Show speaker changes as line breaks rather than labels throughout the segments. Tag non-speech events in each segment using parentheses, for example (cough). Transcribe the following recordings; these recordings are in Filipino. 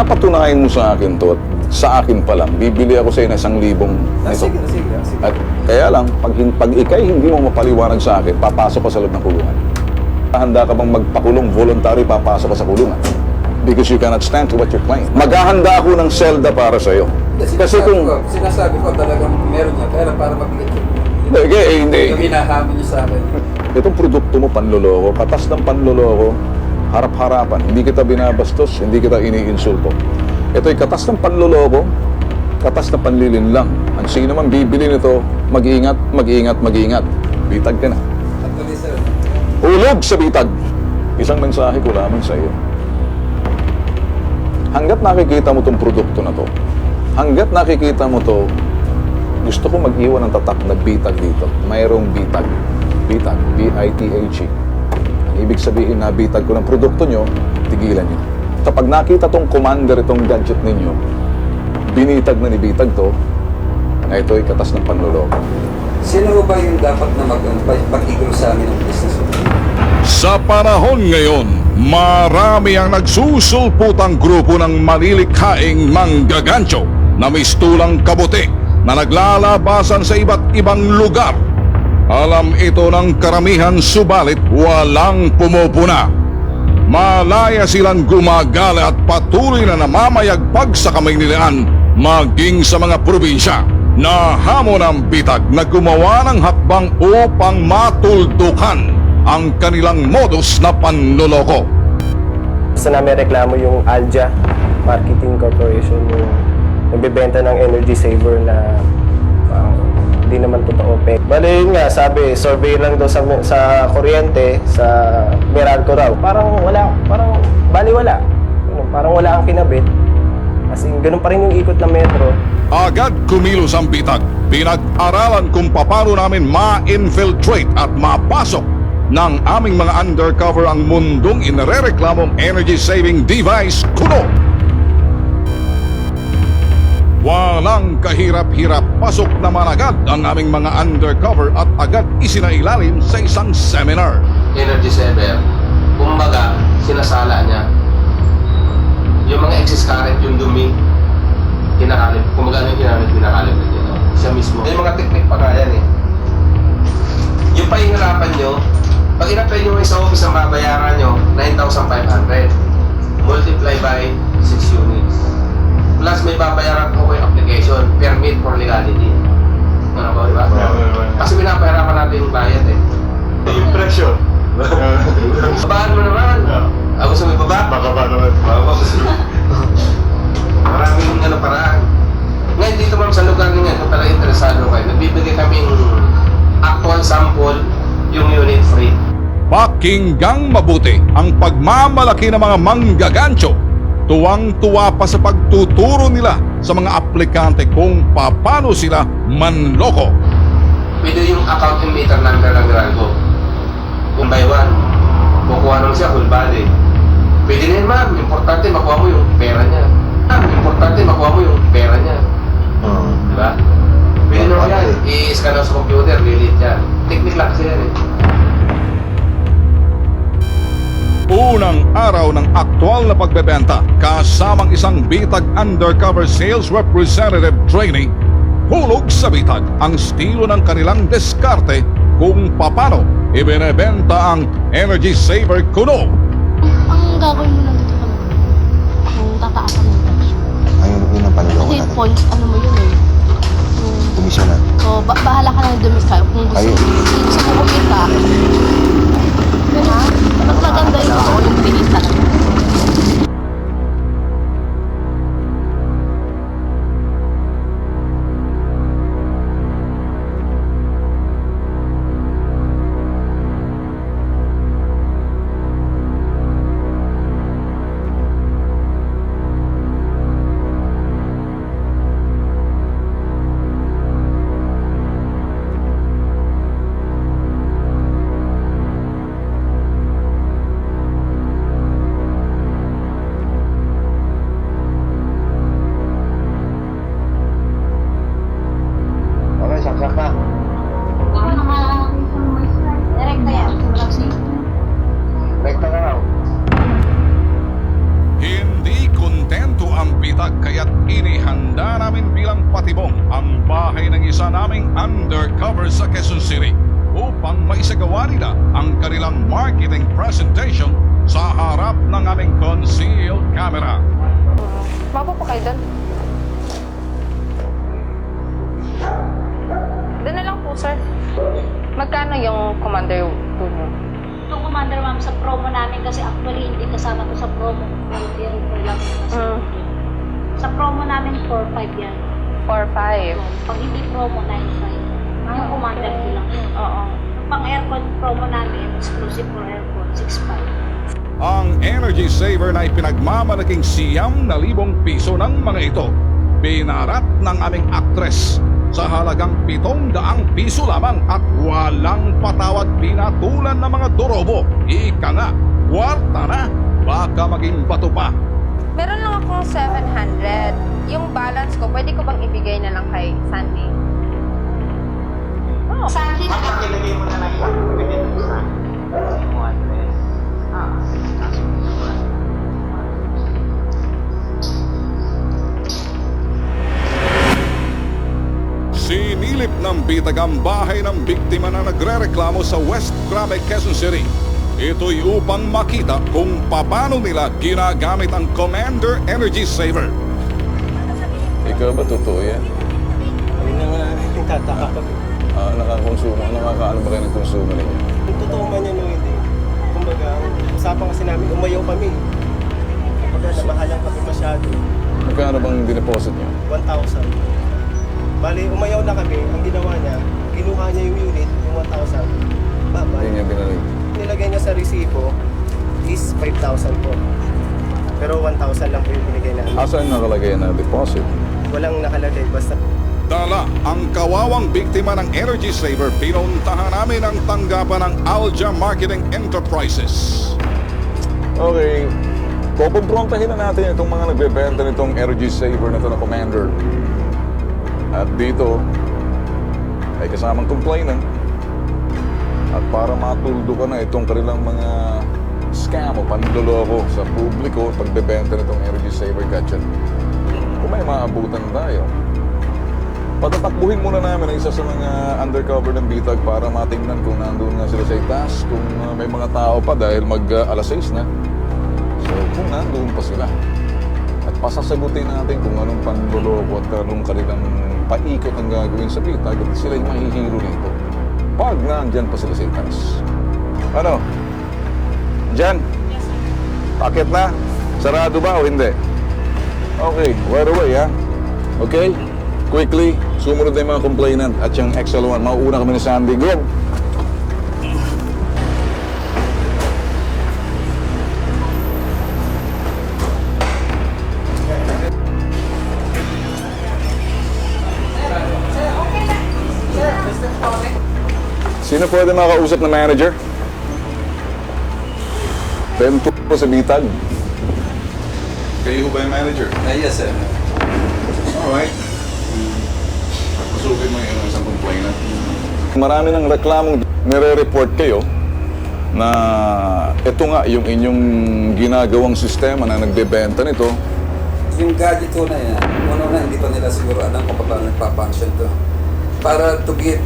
napatunayan mo sa akin to at sa akin pa lang, bibili ako sa iyo ng isang libong
Ah,
nito.
sige, sige, sige.
At kaya lang, pag, pag ikay hindi mo mapaliwanag sa akin, papasok ka sa loob ng kulungan. Handa ka bang magpakulong voluntary, papasok ka sa kulungan? Because you cannot stand to what you claim. Maghahanda ako ng selda para sa iyo. Kasi kung...
ko, sinasabi ko talagang meron niya, pero para mabigat yung,
Hindi, eh, hindi.
yung hinahamon niya sa akin.
Itong produkto mo, panloloko, katas ng panloloko, harap-harapan. Hindi kita binabastos, hindi kita iniinsulto. Ito'y katas ng panloloko, katas ng panlilinlang. Ang sino man bibili nito, mag-iingat, mag-iingat, mag-iingat. Bitag ka na.
Actually, sir,
Ulog sa bitag. Isang mensahe ko lamang sa iyo. Hanggat nakikita mo tong produkto na to, hanggat nakikita mo to, gusto ko mag-iwan ng tatak na bitag dito. Mayroong bitag. Bitag. B-I-T-H-E. Ang ibig sabihin na bitag ko ng produkto nyo, tigilan nyo. Kapag nakita tong commander itong gadget ninyo, binitag na ni bitag to, na ito'y katas ng panloloko.
sino ba yung dapat na mag, mag-igro sa amin ng business?
Sa panahon ngayon, marami ang nagsusulputang grupo ng malilikhaing manggagancho na mistulang kabuti na naglalabasan sa iba't ibang lugar. Alam ito ng karamihan subalit walang pumupuna. Malaya silang gumagala at patuloy na namamayagpag sa Kamaynilaan maging sa mga probinsya na hamon ang bitag na gumawa ng hakbang upang matuldukan ang kanilang modus na panloloko.
Gusto namin reklamo yung Alja Marketing Corporation yung nagbebenta ng energy saver na hindi naman totoo pe. Bale yun nga, sabi, survey lang daw sa, sa kuryente, sa Meralco raw. Parang wala, parang bali wala. Parang wala ang kinabit. As in, ganun pa rin yung ikot ng metro.
Agad kumilos ang bitag. Pinag-aralan kung paano namin ma-infiltrate at mapasok ng aming mga undercover ang mundong inarereklamong energy-saving device kuno. Walang kahirap-hirap pasok naman agad ang aming mga undercover at agad isinailalim sa isang seminar.
energy saver, kumbaga, sinasala niya. Yung mga excess current, yung dumi, kinakalip. Kumbaga, ano yung kinakalip, kinakalip na dito. Siya mismo. Yung mga technique pa nga yan eh. Yung pahingarapan nyo, pag in-apply nyo sa office ang babayaran nyo, 9,500. Multiply by 6 units. Plus may babayaran po kayo application, permit for legality. Ano ba, di ba? Kasi pinapayaran natin yung bayad eh.
Yung presyo. (laughs)
Babaan mo naman. Ah, gusto mo ibaba?
Makaba naman.
Baba gusto (laughs) mo. Maraming ano paraan. Ngayon dito ma'am sa lugar ninyo, kung talaga interesado kayo, nagbibigay kaming actual sample yung unit free.
Pakinggang mabuti ang pagmamalaki ng mga manggagancho. Tuwang-tuwa pa sa pagtuturo nila sa mga aplikante kung paano sila manloko.
Pwede yung account and meter ng Meralco. Kung by one, kukuha naman siya whole body. Pwede na yun ma'am, importante makuha mo yung pera niya. Ma'am, importante makuha mo yung pera niya. Di ba? Pwede naman yan. I-scan lang sa computer, delete yan. Technique lang kasi yan eh.
Unang araw ng aktwal na pagbebenta kasamang isang bitag undercover sales representative trainee hulog sa bitag ang estilo ng kanilang diskarte kung papano ibinebenta ang energy saver kuno.
Ang gagawin mo lang dito ka Kung tataasan mo yung presyo.
Ayun, yun ang panloko
Kasi
natin.
points, ano mo yun eh. Yung,
Komisyonan.
so, ba bahala ka na yung dumis kayo. Kung gusto
Ayun.
mo, kung gusto mo kumita. Ha? Mas maganda yung bilis talaga.
Bilang patibong ang bahay ng isa naming undercover sa Quezon City upang maisagawa nila ang kanilang marketing presentation sa harap ng aming concealed camera.
Mapo po kayo doon. Doon na lang po, sir. Magkano yung commander po niyo?
Itong commander ma'am sa promo namin kasi actually hindi kasama to sa promo. Pero ko lang.
Mm.
Sa promo namin 4-5 yan.
4-5.
Pag hindi promo 9-5. Yung commander ko lang.
Oo.
Pang aircon promo namin, exclusive for aircon, 6-5.
Ang Energy Saver na ipinagmamalaking siyam na libong piso ng mga ito, binarat ng aming aktres sa halagang pitong daang piso lamang at walang patawad pinatulan ng mga dorobo. Ika nga, kwarta na, baka maging bato pa.
Lang 700. Yung balance ko, pwede ko bang ibigay na lang kay Sandy? Oh.
Sandy na
Ilagay mo na lang yung bigyan mo sa. Ah.
Sinilip ng bitag ang bahay ng biktima na nagrereklamo sa West Grabe, Quezon City. Ito'y upang makita kung paano nila ginagamit ang Commander Energy Saver.
Ikaw ba totoo yan?
Yun na nga, (laughs) tataka kami.
Ah, nakakonsumo, nakakaano ba kayo ng konsumo ninyo?
Kung totoo man yan o hindi. Kumbaga, usapan kasi namin, umayaw kami. Kumbaga, namahalang kami masyado.
Magkano bang dineposit niyo?
1,000. Bali, umayaw na kami. Ang ginawa niya, kinuha niya yung unit, yung 1,000. Baba.
Hindi niya binalik.
Nilagay niya sa resibo is 5,000 po. Pero 1,000 lang po yung binigay namin.
Asan nakalagay na deposit?
Walang nakalagay, basta
Dala ang kawawang biktima ng Energy Saver, pinuntahan namin ang tanggapan ng Alja Marketing Enterprises.
Okay. Kukumprontahin na natin itong mga nagbebenta nitong energy saver na ito na Commander. At dito, ay kasamang complainant. At para matuldo ka na itong kanilang mga scam o panloloko sa publiko pagbebenta nitong energy saver gadget. Kung may maabutan tayo, patatakbuhin muna namin ang isa sa mga undercover ng bitag para matingnan kung nandun nga sila sa itaas, kung uh, may mga tao pa dahil mag uh, alas 6 na. So kung nandun pa sila. At pasasagutin natin kung anong panloloko at anong kanilang paikot ang gagawin sa bitag at sila yung mahihiro nito. Pag nandyan pa sila sa itaas. Ano? Diyan? Pakit na? Sarado ba o hindi? Okay, right away ha. Okay? Quickly, sumunod na yung mga complainant at yung XL1. Mauuna kami ni Sandy. Go! Sino pwede makausap na manager? Tento po sa bitag. Kayo ba yung manager?
Ah, yes, sir.
Alright. Pasukin mo yung isang complainant. Marami ng reklamong nire-report kayo na ito nga yung inyong ginagawang sistema na nagbebenta nito.
Yung gadget ko na yan, una na hindi pa nila siguro alam kung paano nagpa-function to. Para to get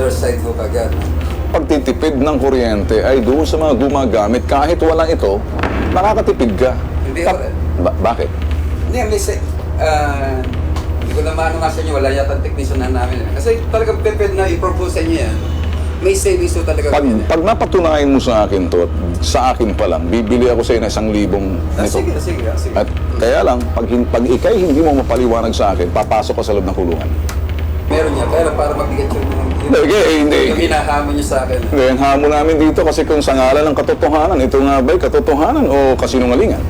their side hook agad. no?
Ng kuryente ay doon sa mga gumagamit kahit walang ito, nakakatipid ka.
Hindi, wala.
Ba- bakit?
Hindi, may say, ah, hindi ko na maano nga sa inyo, wala yata ang technician na namin. Kasi talagang pwede na i-propose sa inyo yan. May savings to talaga
Pag,
kami.
pag napatunayan mo sa akin to, at sa akin pa lang, bibili ako sa iyo ng isang libong
Ah,
nito.
sige, sige, ah, sige.
At kaya lang, pag, pag ikay hindi mo mapaliwanag sa akin, papasok ka sa loob ng kulungan.
Meron niya, pero para mabigat yung...
Hindi, hindi.
Yung hinahamon niyo sa akin.
Hindi, ang hamon namin dito kasi kung sa ngalan ng katotohanan, ito nga ba'y katotohanan o kasinungalingan?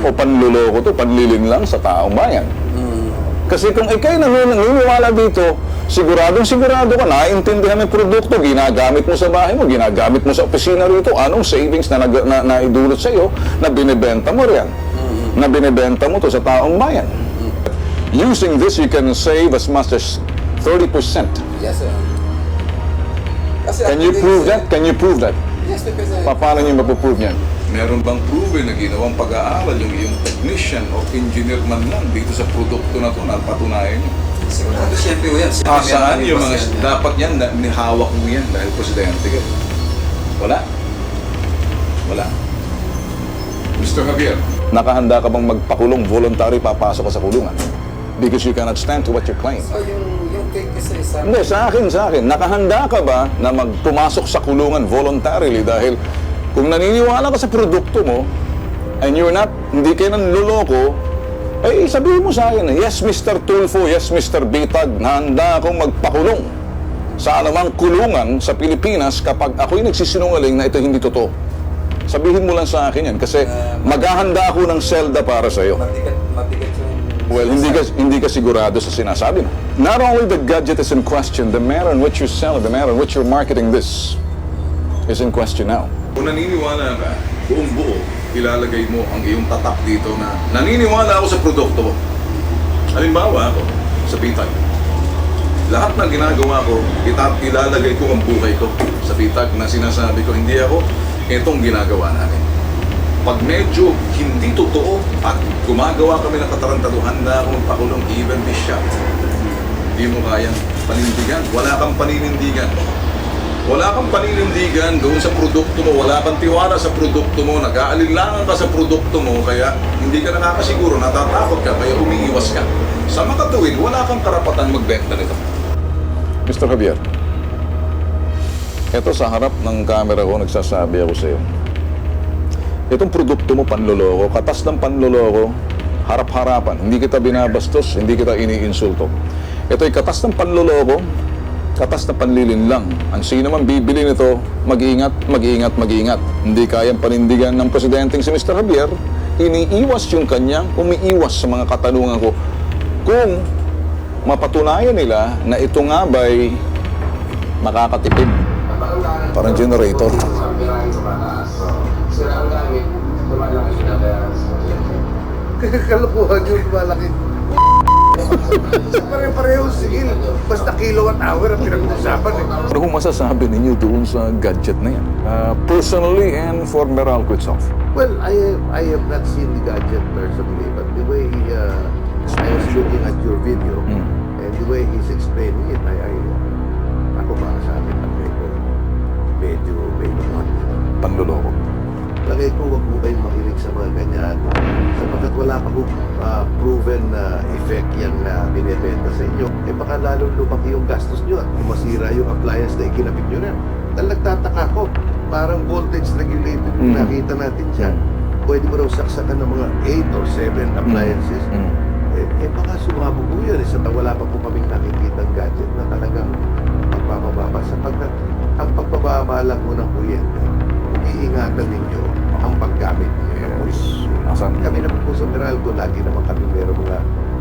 O panluloko to, panlilin lang sa taong bayan.
Mm.
Kasi kung ikay naniniwala dito, siguradong sigurado ka, naiintindihan mo yung produkto, ginagamit mo sa bahay mo, ginagamit mo sa opisina rito, anong savings na, nag, na, naidulot sa iyo na binibenta mo riyan, na binibenta mo to sa taong bayan. Using this, you can save as much as 30%.
Yes, sir. Kasi
Can you prove that? Can you prove that?
Yes, because... uh,
Pa- Paano niyo mapuprove yan?
Meron bang proven na ginawang pag-aaral yung iyong technician o engineer man lang dito sa produkto na to na patunayan nyo?
Sigurado siyempre yan. Siyempre,
Ah, saan yung mga, dapat yan, na, nihawak mo yan dahil presidente ka. Wala? Wala. Mr. Javier,
Nakahanda ka bang magpakulong voluntary papasok ka sa kulungan? Because you cannot stand to what you claim.
So yung cake kasi sa...
Hindi, sa akin, sa akin. Nakahanda ka ba na magpumasok sa kulungan voluntarily dahil kung naniniwala ka sa produkto mo and you're not, hindi kayo nanluloko, eh sabihin mo sa akin, yes Mr. Tulfo, yes Mr. Bitag, nahanda akong magpakulong sa anumang kulungan sa Pilipinas kapag ako'y nagsisinungaling na ito hindi totoo. Sabihin mo lang sa akin yan kasi maghahanda ako ng selda para sa iyo. Well, hindi ka, hindi ka sigurado sa sinasabi mo. Not only the gadget is in question, the manner in which you sell it, the manner in which you're marketing this is in question now.
kung naniniwala ka, buong buo, ilalagay mo ang iyong tatak dito na naniniwala ako sa produkto. Halimbawa ako, sa bitag. Lahat ng ginagawa ko, ita- ilalagay ko ang buhay ko sa bitag na sinasabi ko, hindi ako, itong ginagawa namin. Pag medyo hindi totoo at gumagawa kami ng katarantaduhan na akong pakulong even be shot, hindi mo kayang panindigan. Wala kang paninindigan. Wala kang paninindigan doon sa produkto mo, wala kang tiwala sa produkto mo, nag-aalinlangan ka sa produkto mo, kaya hindi ka nakakasiguro, natatakot ka, kaya umiiwas ka. Sa makatuwid, wala kang karapatan magbenta nito.
Mr. Javier, ito sa harap ng camera ko, nagsasabi ako sa iyo. Itong produkto mo panloloko, katas ng panloloko, harap-harapan. Hindi kita binabastos, hindi kita iniinsulto. Ito'y katas ng panloloko, katas na panlilin lang. Ang sino man bibili nito, mag-iingat, mag-iingat, mag-iingat. Hindi kayang panindigan ng presidenteng si Mr. Javier, iniiwas yung kanyang umiiwas sa mga katanungan ko. Kung mapatunayan nila na ito nga ba'y makakatipid. Parang generator.
Kalokohan yung malaki. (laughs) Pare-pareho sige. Basta kilowatt hour ang pinag-uusapan eh.
Ano kung masasabi ninyo doon sa gadget na yan? Uh, personally and for Meralco itself.
Well, I have, I have not seen the gadget personally, but the way uh, I was looking at your video
Mm.
and the way he's explaining it, I, I ako para sa akin, ang medyo, medyo, medyo on.
Panloloko.
Lagay ko, wag mo kayong makinig sa mga ganyan. Wala pa kong ah, proven na effect yan na binibenta sa inyo. Eh baka lalong lumaki yung gastos nyo at masira yung appliance na ikinabit nyo rin. Dahil nagtataka ko, parang voltage regulated yung
Mm.
nakita natin dyan. Pwede mo raw saksakan ng mga 8 or 7 appliances.
Mm.
Eh, eh baka sumabog po yun. Eh, sa wala pa po kaming nakikita gadget na talagang magpapababa. Sapagkat ang pagbababa lang mo ng kuryente, iingatan ninyo ang paggamit niyo.
Asan?
Kami naman po sa Meralco, lagi naman kami meron mga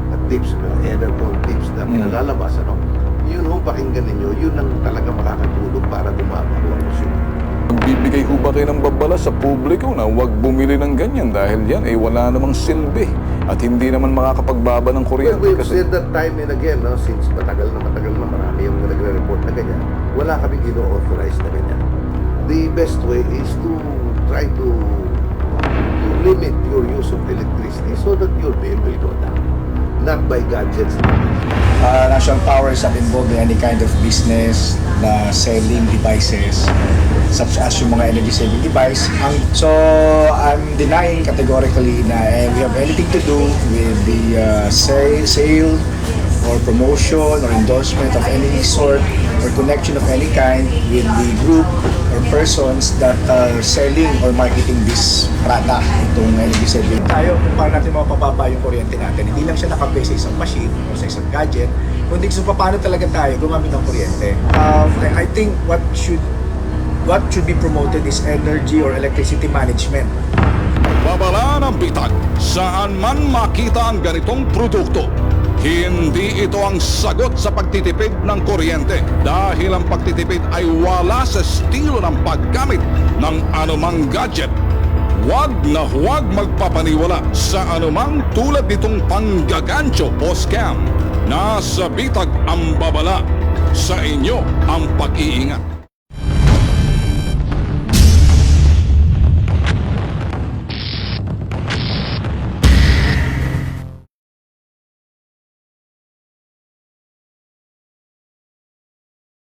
uh, tips, mga airborne tips na
Mm.
pinalalabas. Ano? Yun ho, pakinggan ninyo, yun ang talaga makakatulong para dumama ho ang consumer.
Magbibigay ho ba kayo ng babala sa publiko na huwag bumili ng ganyan dahil yan ay wala namang silbi at hindi naman makakapagbaba ng
Well,
kuryente
we've
kasi
said that time and again, no, since matagal na matagal na marami yung nagre-report na ganyan, wala kaming ino-authorize na ganyan. The best way is to so that your bill will go down. Not by gadgets.
uh, National Power is not involved in any kind of business na selling devices such as yung mga energy saving device. Ang, so, I'm denying categorically na eh, we have anything to do with the uh, sale, sale or promotion or endorsement of any sort or connection of any kind with the group or persons that are selling or marketing this product, itong energy saving. Tayo, kung paano natin mapapaba yung kuryente natin, hindi lang siya nakabase sa isang machine o sa isang gadget, kundi kung paano talaga tayo gumamit ng kuryente. Um, I think what should what should be promoted is energy or electricity management.
Babala ng bitag, saan man makita ang ganitong produkto. Hindi ito ang sagot sa pagtitipid ng kuryente dahil ang pagtitipid ay wala sa estilo ng paggamit ng anumang gadget. Huwag na huwag magpapaniwala sa anumang tulad nitong panggagancho o scam. Nasa bitag ang babala. Sa inyo ang pag-iingat.